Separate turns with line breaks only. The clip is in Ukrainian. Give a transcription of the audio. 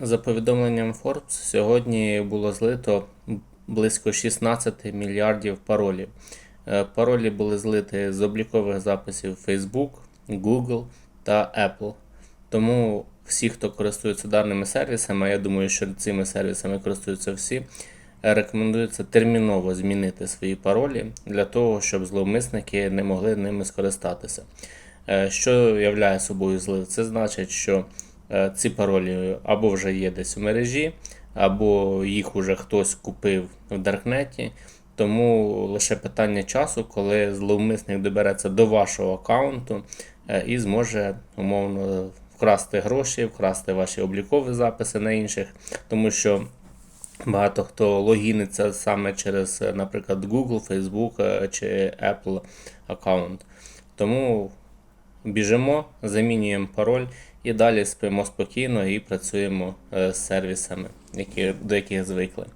За повідомленням Forbes, сьогодні було злито близько 16 мільярдів паролів. Е, Паролі були злиті з облікових записів Facebook, Google та Apple. Тому всі, хто користується даними сервісами, а я думаю, що цими сервісами користуються всі, рекомендується терміново змінити свої паролі для того, щоб зловмисники не могли ними скористатися. Е, Що являє собою злив? Це значить, що ці паролі або вже є десь у мережі, або їх уже хтось купив в Даркнеті. Тому лише питання часу, коли зловмисник добереться до вашого аккаунту е, і зможе умовно вкрасти гроші, вкрасти ваші облікові записи на інших, тому що Багато хто логіниться саме через, е, наприклад, Google, Facebook е, чи Apple аккаунт. Тому біжимо, замінюємо пароль і далі спимо спокійно і працюємо е, з сервісами, які, до яких звикли.